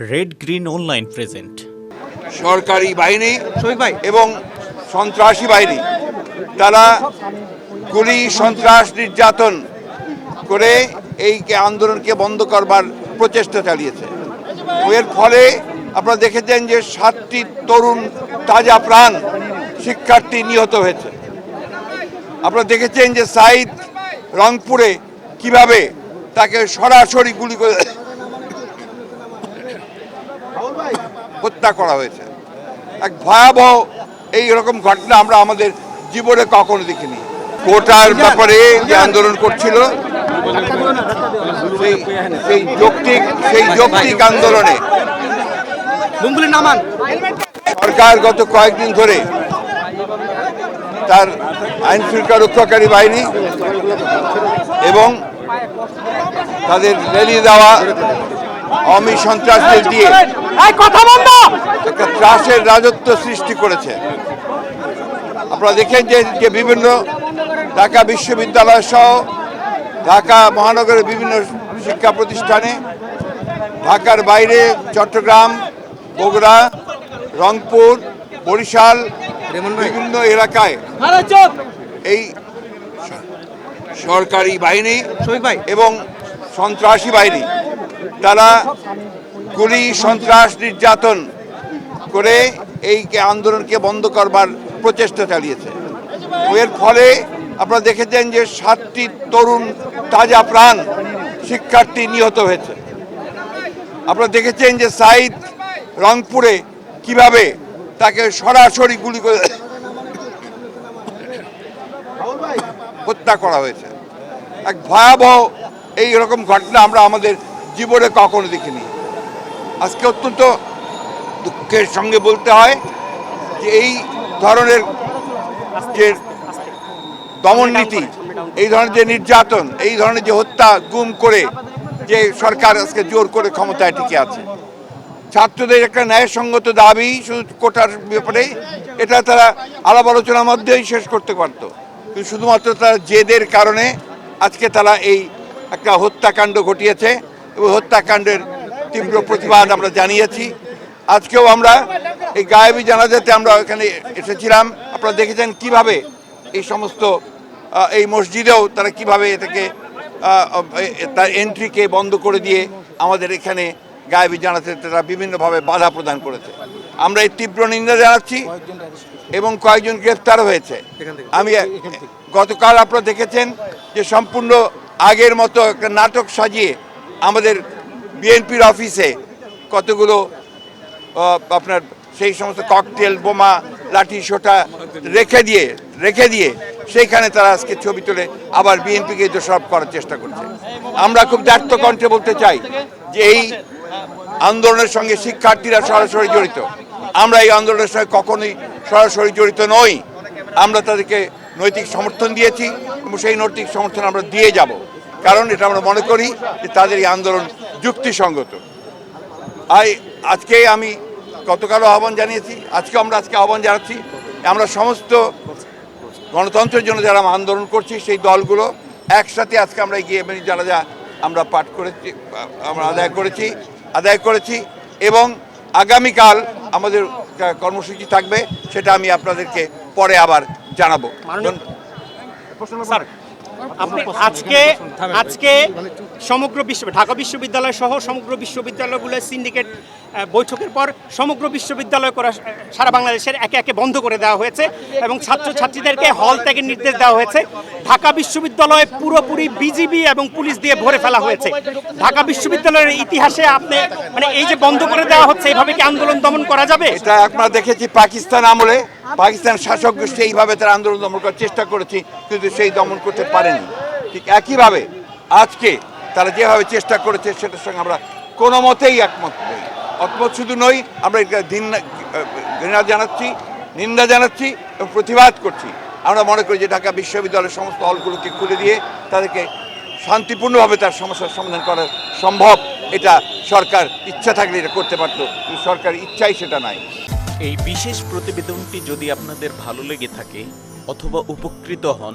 Red green online present সরকারি বাহিনী শফিক ভাই। এবং সন্ত্রাসী বাহিনী তারা গুলি সন্ত্রাস নির্যাতন করে এই আন্দোলনকে বন্ধ করবার প্রচেষ্টা চালিয়েছে। এর ফলে আপনারা দেখেছেন যে সাতটি তরুণ তাজা প্রাণ শিক্ষার্থী নিহত হয়েছে। আপনারা দেখেছেন যে সাইদ রংপুরে কীভাবে তাকে সরাসরি গুলি করে হত্যা করা হয়েছে। এক ভয়াবহ এই রকম ঘটনা আমরা আমাদের জীবনে কখনো দেখিনি। কোটার ব্যাপারে যে আন্দোলন করছিল সেই- যৌক্তিক সেই যৌক্তিক আন্দোলনে সরকার গত কয়েকদিন ধরে তার আইন শৃঙ্খলা রক্ষাকারী বাহিনী এবং তাদের রেলি দেওয়া অমি সন্ত্রাসদের দিয়ে একটা ত্রাসের রাজত্ব সৃষ্টি করেছে। আপনারা দেখেন যে যে বিভিন্ন ঢাকা বিশ্ববিদ্যালয় সহ ঢাকা মহানগরের বিভিন্ন শিক্ষা প্রতিষ্ঠানে ঢাকার বাইরে চট্টগ্রাম বগুড়া রংপুর বরিশাল বিভিন্ন এলাকায় এই সরকারি বাহিনী এবং সন্ত্রাসী বাহিনী তারা গুলি, সন্ত্রাস, নির্যাতন করে এই আন্দোলনকে বন্ধ করবার প্রচেষ্টা চালিয়েছে। এর ফলে আপনারা দেখেছেন যে সাতটি তরুণ তাজা প্রাণ শিক্ষার্থী নিহত হয়েছে। আপনারা দেখেছেন যে সাইদ রংপুরে কীভাবে তাকে সরাসরি গুলি করে হত্যা করা হয়েছে। এক ভয়াবহ এই রকম ঘটনা আমরা আমাদের জীবনে কখনো দেখিনি। আজকে অত্যন্ত দুঃখের সঙ্গে বলতে হয় যে এই ধরনের যে দমন নীতি, এই ধরনের যে নির্যাতন, এই ধরনের যে হত্যা, গুম করে যে সরকার আজকে জোর করে ক্ষমতায় টিকে আছে। ছাত্রদের একটা ন্যায়সঙ্গত দাবি, শুধু কোটার ব্যাপারে, এটা তারা আলাপ আলোচনার মধ্যেই শেষ করতে পারত। কিন্তু শুধুমাত্র তারা জেদের কারণে আজকে তারা এই একটা হত্যাকাণ্ড ঘটিয়েছে। হত্যাকাণ্ডের তীব্র প্রতিবাদ আমরা জানিয়েছি। আজকেও আমরা এই গায়েবী জানাজাতে আমরা এখানে এসেছিলাম। আপনারা দেখেছেন কীভাবে এই সমস্ত এই মসজিদেও তারা কীভাবে এটাকে তার এন্ট্রিকে বন্ধ করে দিয়ে আমাদের এখানে গায়েবী জানাতে তারা বিভিন্নভাবে বাধা প্রদান করেছে। আমরা এই তীব্র নিন্দা জানাচ্ছি এবং কয়েকজন গ্রেফতার হয়েছে। আমি গতকাল আপনারা দেখেছেন যে সম্পূর্ণ আগের মতো একটা নাটক সাজিয়ে আমাদের বিএনপির অফিসে কতগুলো আপনার সেই সমস্ত ককটেল, বোমা, লাঠি, সোটা রেখে দিয়ে রেখে দিয়ে সেইখানে তারা আজকে ছবি তুলে আবার বিএনপিকে দোষারোপ করার চেষ্টা করছে। আমরা খুব দ্ব্যর্থ কণ্ঠে বলতে চাই যে এই আন্দোলনের সঙ্গে শিক্ষার্থীরা সরাসরি জড়িত। আমরা এই আন্দোলনের সঙ্গে কখনোই সরাসরি জড়িত নই। আমরা তাদেরকে নৈতিক সমর্থন দিয়েছি এবং সেই নৈতিক সমর্থন আমরা দিয়ে যাব। কারণ এটা আমরা মনে করি যে তাদের এই আন্দোলন যুক্তিসঙ্গত। আর আজকে আমি গতকালও আহ্বান জানিয়েছি আজকে আমরা আজকে আহ্বান জানাচ্ছি আমরা সমস্ত গণতন্ত্রের জন্য যারা আমরা আন্দোলন করছি সেই দলগুলো একসাথে আজকে আমরা গিয়ে মানে যারা যা আমরা পাঠ করেছি আমরা আদায় করেছি আদায় করেছি এবং আগামীকাল আমাদের কর্মসূচি থাকবে সেটা আমি আপনাদেরকে পরে আবার জানাব। স্যার আজকে আজকে সমগ্র বিশ্ব, ঢাকা বিশ্ববিদ্যালয় সহ সমগ্র বিশ্ববিদ্যালয়গুলোর সিন্ডিকেট বৈঠকের পর সমগ্র বিশ্ববিদ্যালয় করা, সারা বাংলাদেশের একে একে বন্ধ করে দেওয়া হয়েছে এবং ছাত্রছাত্রীদেরকে হল ত্যাগের নির্দেশ দেওয়া হয়েছে। ঢাকা বিশ্ববিদ্যালয় পুরোপুরি বিজিবি এবং পুলিশ দিয়ে ভরে ফেলা হয়েছে। ঢাকা বিশ্ববিদ্যালয়ের ইতিহাসে আপনি মানে এই যে বন্ধ করে দেওয়া হচ্ছে, এইভাবে কি আন্দোলন দমন করা যাবে? এটা আমরা দেখেছি পাকিস্তান আমলে। পাকিস্তান শাসক গোষ্ঠী এইভাবে তারা আন্দোলন দমন করার চেষ্টা করেছি, কিন্তু সেই দমন করতে পারেনি। ঠিক একইভাবে আজকে তারা যেভাবে চেষ্টা করেছে, সেটার সঙ্গে আমরা কোনো মতেই একমত নই। একমত শুধু নই, আমরা ঘৃণা জানাচ্ছি, নিন্দা জানাচ্ছি এবং প্রতিবাদ করছি। আমরা মনে করি যে ঢাকা বিশ্ববিদ্যালয়ের সমস্ত হলগুলোকে খুলে দিয়ে তাদেরকে শান্তিপূর্ণভাবে তার সমস্যার সমাধান করা সম্ভব, এটা সরকার ইচ্ছা থাকলে এটা করতে পারতো, কিন্তু সরকার ইচ্ছাই সেটা নাই। এই বিশেষ প্রতিবেদনটি যদি আপনাদের ভালো লেগে থাকে অথবা উপকৃত হন